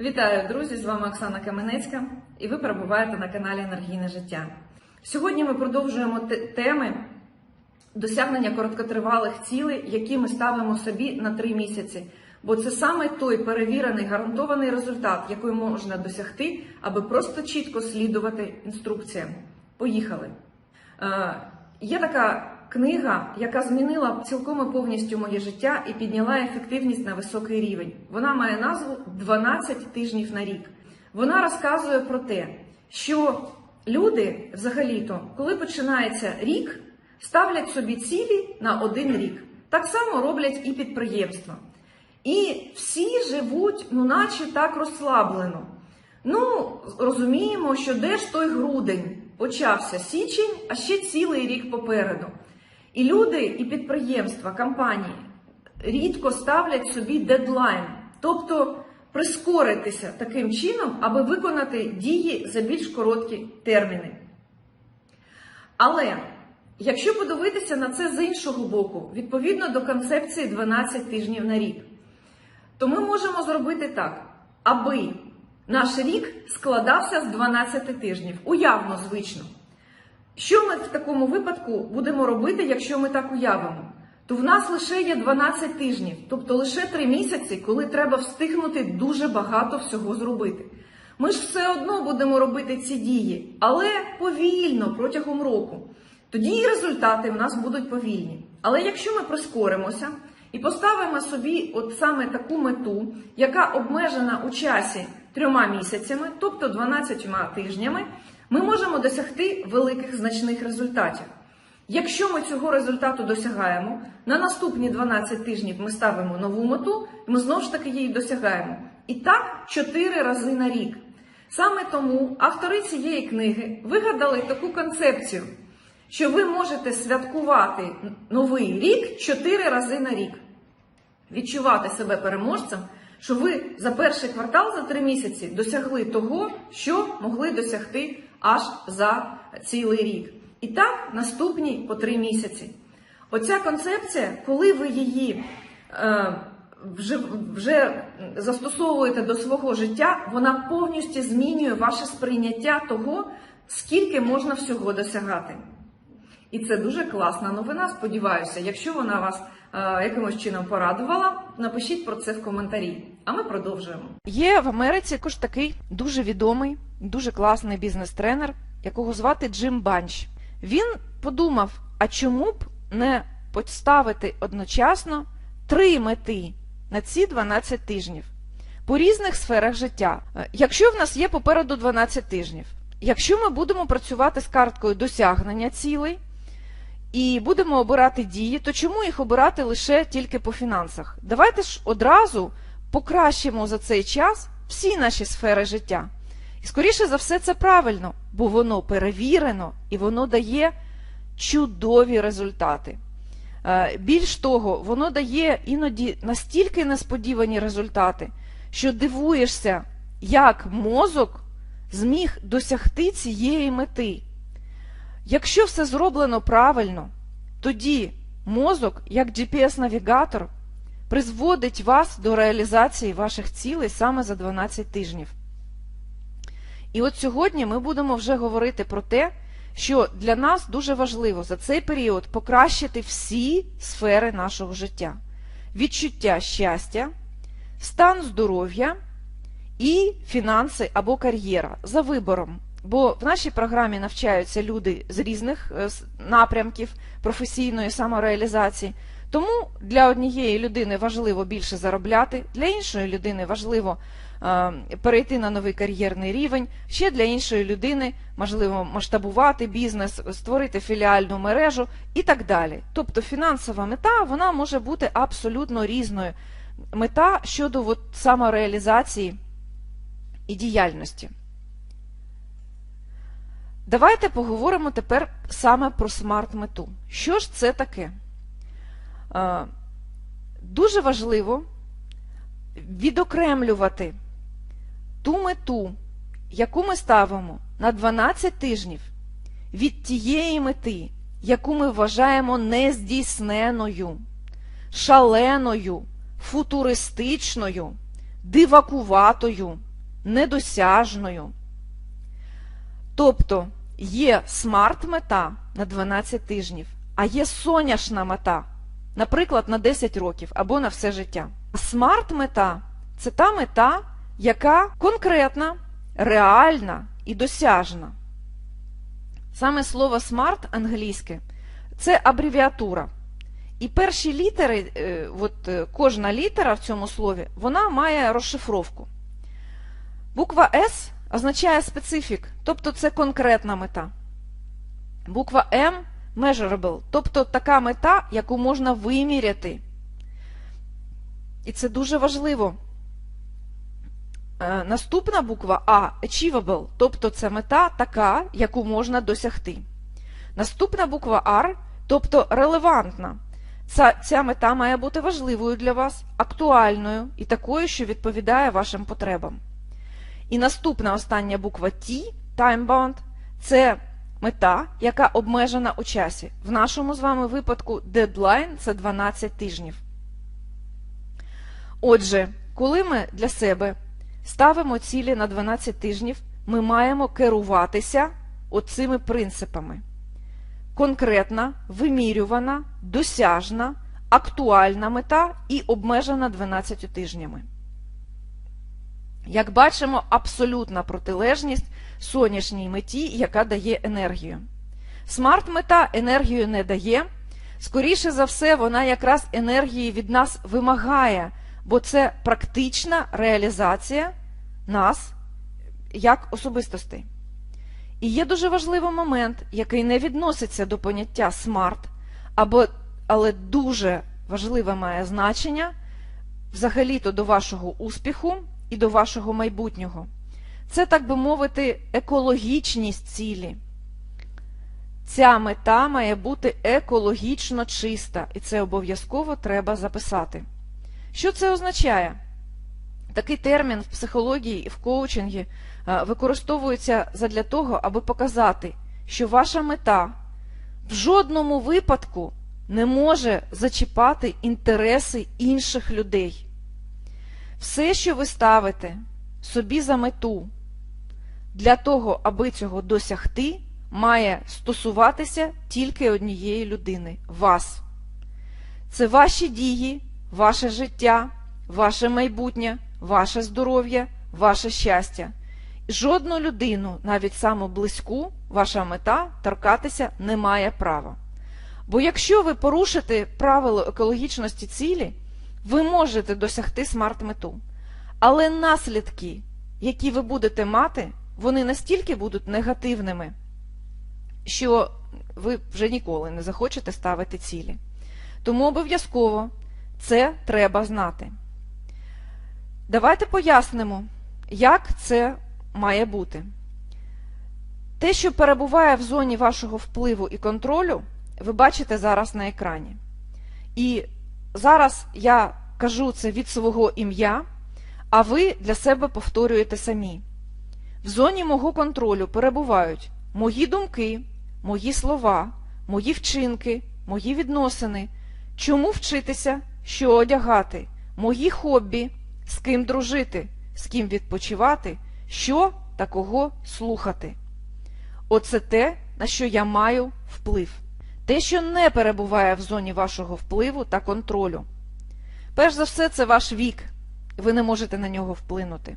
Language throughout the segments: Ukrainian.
Вітаю, друзі! З вами Оксана Каменецька, і ви перебуваєте на каналі Енергійне життя. Сьогодні ми продовжуємо теми досягнення короткотривалих цілей, які ми ставимо собі на три місяці. Бо це саме той перевірений гарантований результат, який можна досягти, аби просто чітко слідувати інструкціям. Поїхали! Е, Є така книга, яка змінила цілком і повністю моє життя і підняла ефективність на високий рівень. Вона має назву «12 тижнів на рік. Вона розказує про те, що люди, взагалі-то, коли починається рік, ставлять собі цілі на один рік. Так само роблять і підприємства. І всі живуть, ну, наче так розслаблено. Ну, розуміємо, що де ж той грудень? Почався січень, а ще цілий рік попереду. І люди, і підприємства, компанії рідко ставлять собі дедлайн, тобто прискоритися таким чином, аби виконати дії за більш короткі терміни. Але якщо подивитися на це з іншого боку, відповідно до концепції 12 тижнів на рік, то ми можемо зробити так, аби наш рік складався з 12 тижнів, уявно звично. Що ми в такому випадку будемо робити, якщо ми так уявимо? То в нас лише є 12 тижнів, тобто лише 3 місяці, коли треба встигнути дуже багато всього зробити. Ми ж все одно будемо робити ці дії, але повільно протягом року. Тоді і результати в нас будуть повільні. Але якщо ми прискоримося і поставимо собі от саме таку мету, яка обмежена у часі трьома місяцями, тобто 12 тижнями, ми можемо досягти великих значних результатів. Якщо ми цього результату досягаємо, на наступні 12 тижнів ми ставимо нову мету, і ми знову ж таки її досягаємо. І так 4 рази на рік. Саме тому автори цієї книги вигадали таку концепцію, що ви можете святкувати новий рік 4 рази на рік відчувати себе переможцем, що ви за перший квартал за три місяці досягли того, що могли досягти аж за цілий рік. І так наступні по три місяці. Оця концепція, коли ви її е, вже, вже застосовуєте до свого життя, вона повністю змінює ваше сприйняття того, скільки можна всього досягати. І це дуже класна новина. Сподіваюся, якщо вона вас е, якимось чином порадувала, напишіть про це в коментарі. А ми продовжуємо. Є в Америці також такий дуже відомий, дуже класний бізнес-тренер, якого звати Джим Банч. Він подумав: а чому б не поставити одночасно три мети на ці 12 тижнів по різних сферах життя. Е, Якщо в нас є попереду 12 тижнів, якщо ми будемо працювати з карткою досягнення цілей і будемо обирати дії, то чому їх обирати лише тільки по фінансах? Давайте ж одразу покращимо за цей час всі наші сфери життя. І скоріше за все це правильно, бо воно перевірено і воно дає чудові результати. Е, Більш того, воно дає іноді настільки несподівані результати, що дивуєшся, як мозок зміг досягти цієї мети. Якщо все зроблено правильно, тоді мозок, як GPS-навігатор, призводить вас до реалізації ваших цілей саме за 12 тижнів. І от сьогодні ми будемо вже говорити про те, що для нас дуже важливо за цей період покращити всі сфери нашого життя: відчуття щастя, стан здоров'я і фінанси або кар'єра за вибором. Бо в нашій програмі навчаються люди з різних е, напрямків професійної самореалізації. Тому для однієї людини важливо більше заробляти, для іншої людини важливо е, перейти на новий кар'єрний рівень, ще для іншої людини можливо масштабувати бізнес, створити філіальну мережу і так далі. Тобто фінансова мета вона може бути абсолютно різною. Мета щодо от, самореалізації і діяльності. Давайте поговоримо тепер саме про смарт-мету. Що ж це таке? Е, Дуже важливо відокремлювати ту мету, яку ми ставимо на 12 тижнів від тієї мети, яку ми вважаємо нездійсненою, шаленою, футуристичною, дивакуватою недосяжною. Тобто є смарт-мета на 12 тижнів, а є соняшна мета, наприклад, на 10 років або на все життя. Смарт-мета це та мета, яка конкретна, реальна і досяжна. Саме слово смарт англійське це абревіатура. І перші літери, е, от е, кожна літера в цьому слові, вона має розшифровку. Буква S означає специфік, тобто це конкретна мета. Буква M measurable, тобто така мета, яку можна виміряти. І це дуже важливо. Е, Наступна буква А achievable, тобто це мета така, яку можна досягти. Наступна буква R, тобто релевантна. Ця, ця мета має бути важливою для вас, актуальною і такою, що відповідає вашим потребам. І наступна остання буква T, time-bound, це мета, яка обмежена у часі. В нашому з вами випадку дедлайн це 12 тижнів. Отже, коли ми для себе ставимо цілі на 12 тижнів, ми маємо керуватися оцими принципами. Конкретна, вимірювана, досяжна, актуальна мета і обмежена 12 тижнями. Як бачимо, абсолютна протилежність сонячній меті, яка дає енергію. Смарт-мета енергію не дає. Скоріше за все, вона якраз енергії від нас вимагає, бо це практична реалізація нас як особистостей. І є дуже важливий момент, який не відноситься до поняття смарт, або, але дуже важливе має значення взагалі-то до вашого успіху і до вашого майбутнього. Це, так би мовити, екологічність цілі. Ця мета має бути екологічно чиста, і це обов'язково треба записати. Що це означає? Такий термін в психології і в коучингі е, використовується задля того, аби показати, що ваша мета в жодному випадку не може зачіпати інтереси інших людей. Все, що ви ставите собі за мету для того, аби цього досягти, має стосуватися тільки однієї людини вас. Це ваші дії, ваше життя, ваше майбутнє, ваше здоров'я, ваше щастя. Жодну людину, навіть саму близьку, ваша мета торкатися не має права. Бо якщо ви порушите правило екологічності цілі, ви можете досягти смарт-мету. Але наслідки, які ви будете мати, вони настільки будуть негативними, що ви вже ніколи не захочете ставити цілі. Тому обов'язково це треба знати. Давайте пояснимо, як це має бути. Те, що перебуває в зоні вашого впливу і контролю, ви бачите зараз на екрані. І зараз я кажу це від свого ім'я, а ви для себе повторюєте самі. В зоні мого контролю перебувають мої думки, мої слова, мої вчинки, мої відносини, чому вчитися, що одягати, мої хобі, з ким дружити, з ким відпочивати, що та кого слухати. Оце те, на що я маю вплив. Те, що не перебуває в зоні вашого впливу та контролю. Перш за все, це ваш вік, ви не можете на нього вплинути.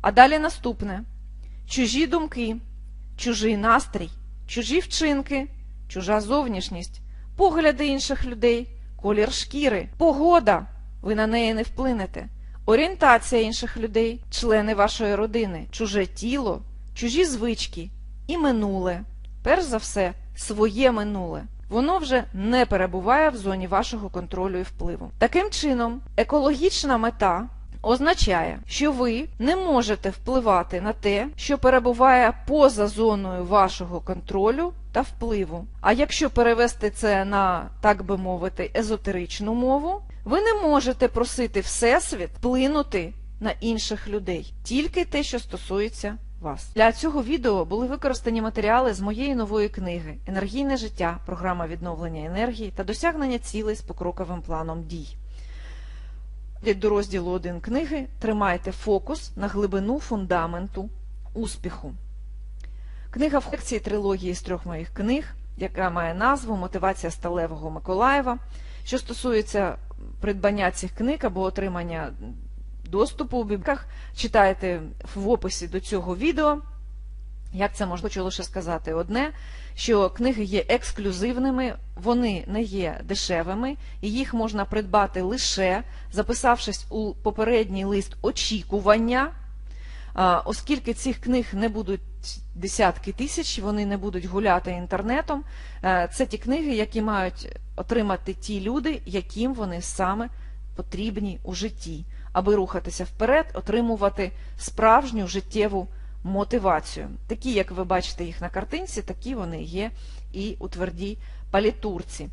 А далі наступне: чужі думки, чужий настрій, чужі вчинки, чужа зовнішність, погляди інших людей, колір шкіри, погода, ви на неї не вплинете, орієнтація інших людей, члени вашої родини, чуже тіло, чужі звички і минуле. Перш за все, своє минуле. Воно вже не перебуває в зоні вашого контролю і впливу. Таким чином, екологічна мета означає, що ви не можете впливати на те, що перебуває поза зоною вашого контролю та впливу. А якщо перевести це на, так би мовити, езотеричну мову, ви не можете просити Всесвіт вплинути на інших людей, тільки те, що стосується вас. Для цього відео були використані матеріали з моєї нової книги Енергійне життя. Програма відновлення енергії та досягнення цілей з покроковим планом дій. до розділу 1 книги Тримайте фокус на глибину фундаменту успіху. Книга в секції трилогії з трьох моїх книг, яка має назву Мотивація сталевого Миколаєва. Що стосується придбання цих книг або отримання доступу у бібліках, читайте в описі до цього відео. Як це можна? Хочу лише сказати одне, що книги є ексклюзивними, вони не є дешевими, і їх можна придбати лише записавшись у попередній лист очікування. Оскільки цих книг не будуть десятки тисяч, вони не будуть гуляти інтернетом. е, Це ті книги, які мають отримати ті люди, яким вони саме потрібні у житті, аби рухатися вперед, отримувати справжню життєву мотивацію. Такі, як ви бачите їх на картинці, такі вони є і у твердій палітурці.